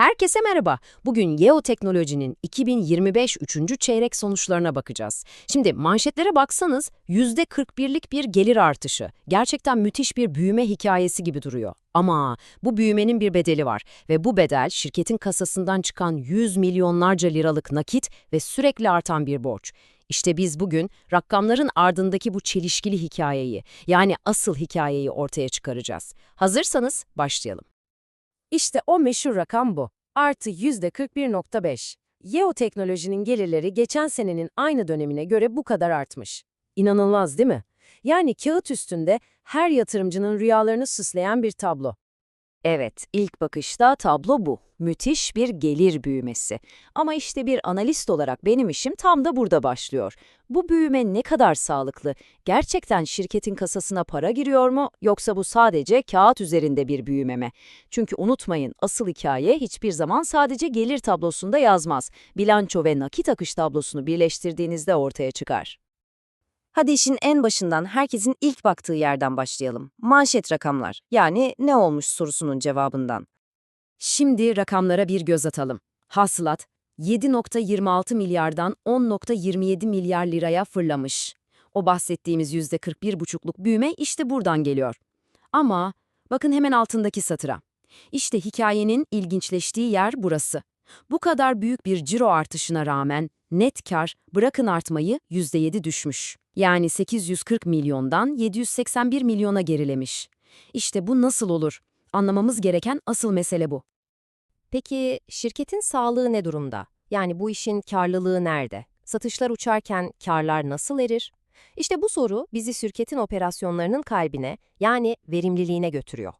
Herkese merhaba. Bugün Yeo Teknoloji'nin 2025 3. çeyrek sonuçlarına bakacağız. Şimdi manşetlere baksanız %41'lik bir gelir artışı. Gerçekten müthiş bir büyüme hikayesi gibi duruyor. Ama bu büyümenin bir bedeli var ve bu bedel şirketin kasasından çıkan 100 milyonlarca liralık nakit ve sürekli artan bir borç. İşte biz bugün rakamların ardındaki bu çelişkili hikayeyi, yani asıl hikayeyi ortaya çıkaracağız. Hazırsanız başlayalım. İşte o meşhur rakam bu. Artı %41.5. Yeo Teknoloji'nin gelirleri geçen senenin aynı dönemine göre bu kadar artmış. İnanılmaz değil mi? Yani kağıt üstünde her yatırımcının rüyalarını süsleyen bir tablo. Evet, ilk bakışta tablo bu. Müthiş bir gelir büyümesi. Ama işte bir analist olarak benim işim tam da burada başlıyor. Bu büyüme ne kadar sağlıklı? Gerçekten şirketin kasasına para giriyor mu yoksa bu sadece kağıt üzerinde bir büyüme mi? Çünkü unutmayın asıl hikaye hiçbir zaman sadece gelir tablosunda yazmaz. Bilanço ve nakit akış tablosunu birleştirdiğinizde ortaya çıkar. Hadi işin en başından herkesin ilk baktığı yerden başlayalım. Manşet rakamlar, yani ne olmuş sorusunun cevabından. Şimdi rakamlara bir göz atalım. Hasılat 7.26 milyardan 10.27 milyar liraya fırlamış. O bahsettiğimiz %41,5'luk büyüme işte buradan geliyor. Ama bakın hemen altındaki satıra. İşte hikayenin ilginçleştiği yer burası. Bu kadar büyük bir ciro artışına rağmen net kar bırakın artmayı %7 düşmüş. Yani 840 milyondan 781 milyona gerilemiş. İşte bu nasıl olur? Anlamamız gereken asıl mesele bu. Peki şirketin sağlığı ne durumda? Yani bu işin karlılığı nerede? Satışlar uçarken karlar nasıl erir? İşte bu soru bizi şirketin operasyonlarının kalbine yani verimliliğine götürüyor.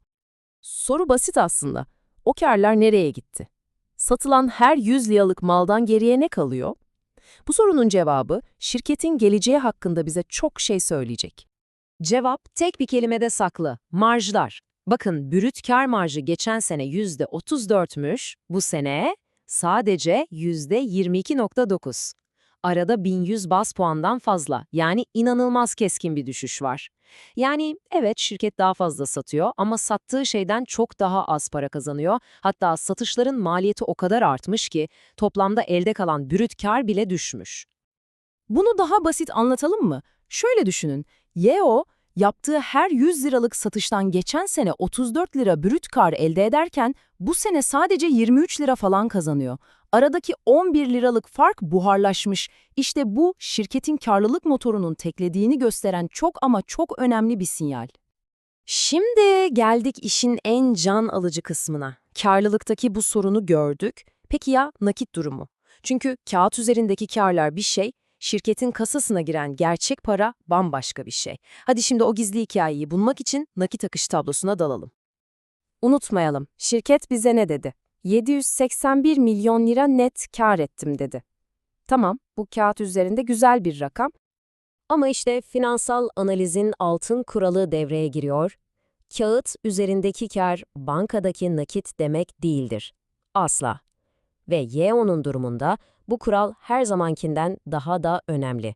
Soru basit aslında. O karlar nereye gitti? Satılan her 100 liralık maldan geriye ne kalıyor? Bu sorunun cevabı şirketin geleceği hakkında bize çok şey söyleyecek. Cevap tek bir kelimede saklı. Marjlar. Bakın brüt kar marjı geçen sene %34'müş, bu sene sadece %22.9. Arada 1100 bas puandan fazla, yani inanılmaz keskin bir düşüş var. Yani evet şirket daha fazla satıyor ama sattığı şeyden çok daha az para kazanıyor. Hatta satışların maliyeti o kadar artmış ki toplamda elde kalan brüt kar bile düşmüş. Bunu daha basit anlatalım mı? Şöyle düşünün. Yeo yaptığı her 100 liralık satıştan geçen sene 34 lira brüt kar elde ederken bu sene sadece 23 lira falan kazanıyor. Aradaki 11 liralık fark buharlaşmış. İşte bu şirketin karlılık motorunun teklediğini gösteren çok ama çok önemli bir sinyal. Şimdi geldik işin en can alıcı kısmına. Karlılıktaki bu sorunu gördük. Peki ya nakit durumu? Çünkü kağıt üzerindeki karlar bir şey, şirketin kasasına giren gerçek para bambaşka bir şey. Hadi şimdi o gizli hikayeyi bulmak için nakit akış tablosuna dalalım. Unutmayalım, şirket bize ne dedi? 781 milyon lira net kar ettim dedi. Tamam, bu kağıt üzerinde güzel bir rakam. Ama işte finansal analizin altın kuralı devreye giriyor. Kağıt üzerindeki kar bankadaki nakit demek değildir. Asla. Ve Yeo'nun durumunda bu kural her zamankinden daha da önemli.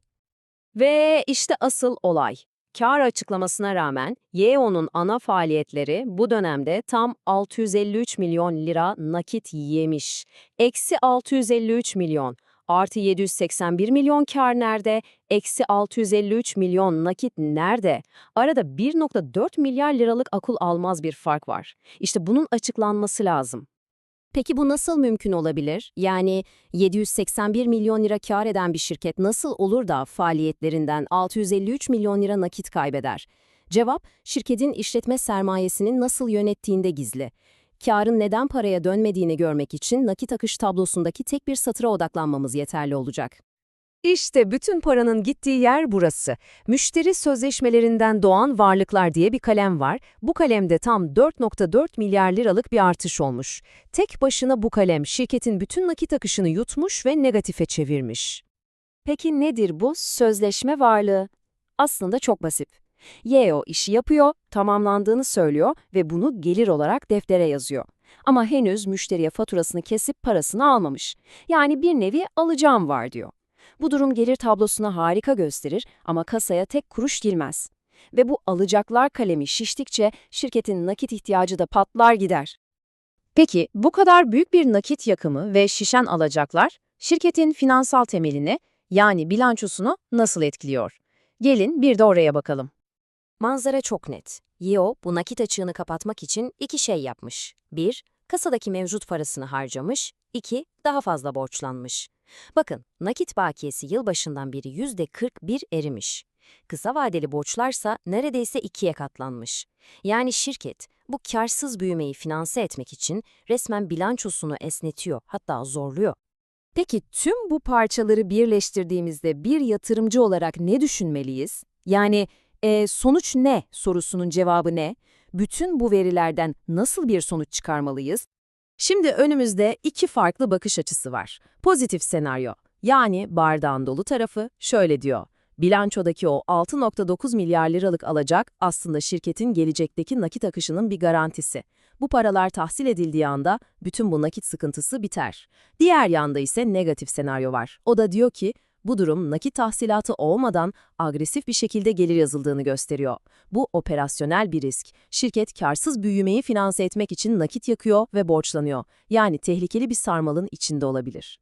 Ve işte asıl olay. Kar açıklamasına rağmen Yeo'nun ana faaliyetleri bu dönemde tam 653 milyon lira nakit yemiş. Eksi 653 milyon. Artı 781 milyon kar nerede? Eksi 653 milyon nakit nerede? Arada 1.4 milyar liralık akıl almaz bir fark var. İşte bunun açıklanması lazım. Peki bu nasıl mümkün olabilir? Yani 781 milyon lira kar eden bir şirket nasıl olur da faaliyetlerinden 653 milyon lira nakit kaybeder? Cevap, şirketin işletme sermayesinin nasıl yönettiğinde gizli. Karın neden paraya dönmediğini görmek için nakit akış tablosundaki tek bir satıra odaklanmamız yeterli olacak. İşte bütün paranın gittiği yer burası. Müşteri sözleşmelerinden doğan varlıklar diye bir kalem var. Bu kalemde tam 4.4 milyar liralık bir artış olmuş. Tek başına bu kalem şirketin bütün nakit akışını yutmuş ve negatife çevirmiş. Peki nedir bu sözleşme varlığı? Aslında çok basit. Yeo işi yapıyor, tamamlandığını söylüyor ve bunu gelir olarak deftere yazıyor. Ama henüz müşteriye faturasını kesip parasını almamış. Yani bir nevi alacağım var diyor. Bu durum gelir tablosuna harika gösterir ama kasaya tek kuruş girmez. Ve bu alacaklar kalemi şiştikçe şirketin nakit ihtiyacı da patlar gider. Peki bu kadar büyük bir nakit yakımı ve şişen alacaklar şirketin finansal temelini yani bilançosunu nasıl etkiliyor? Gelin bir de oraya bakalım. Manzara çok net. Yeo bu nakit açığını kapatmak için iki şey yapmış. 1. Kasadaki mevcut parasını harcamış. 2. Daha fazla borçlanmış. Bakın, nakit bakiyesi yılbaşından beri %41 erimiş. Kısa vadeli borçlarsa neredeyse ikiye katlanmış. Yani şirket bu karsız büyümeyi finanse etmek için resmen bilançosunu esnetiyor, hatta zorluyor. Peki tüm bu parçaları birleştirdiğimizde bir yatırımcı olarak ne düşünmeliyiz? Yani e, sonuç ne sorusunun cevabı ne? Bütün bu verilerden nasıl bir sonuç çıkarmalıyız? Şimdi önümüzde iki farklı bakış açısı var. Pozitif senaryo, yani bardağın dolu tarafı şöyle diyor. Bilançodaki o 6.9 milyar liralık alacak aslında şirketin gelecekteki nakit akışının bir garantisi. Bu paralar tahsil edildiği anda bütün bu nakit sıkıntısı biter. Diğer yanda ise negatif senaryo var. O da diyor ki bu durum nakit tahsilatı olmadan agresif bir şekilde gelir yazıldığını gösteriyor. Bu operasyonel bir risk. Şirket karsız büyümeyi finanse etmek için nakit yakıyor ve borçlanıyor. Yani tehlikeli bir sarmalın içinde olabilir.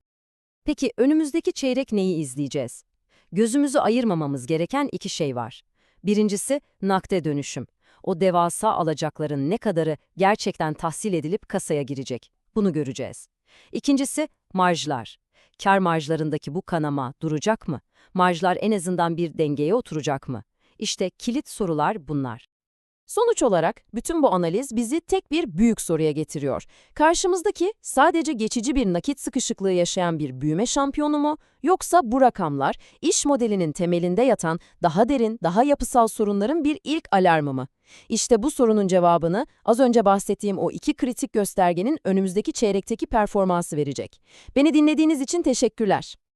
Peki önümüzdeki çeyrek neyi izleyeceğiz? Gözümüzü ayırmamamız gereken iki şey var. Birincisi nakde dönüşüm. O devasa alacakların ne kadarı gerçekten tahsil edilip kasaya girecek. Bunu göreceğiz. İkincisi marjlar. Kar marjlarındaki bu kanama duracak mı? Marjlar en azından bir dengeye oturacak mı? İşte kilit sorular bunlar. Sonuç olarak bütün bu analiz bizi tek bir büyük soruya getiriyor. Karşımızdaki sadece geçici bir nakit sıkışıklığı yaşayan bir büyüme şampiyonu mu yoksa bu rakamlar iş modelinin temelinde yatan daha derin, daha yapısal sorunların bir ilk alarmı mı? İşte bu sorunun cevabını az önce bahsettiğim o iki kritik göstergenin önümüzdeki çeyrekteki performansı verecek. Beni dinlediğiniz için teşekkürler.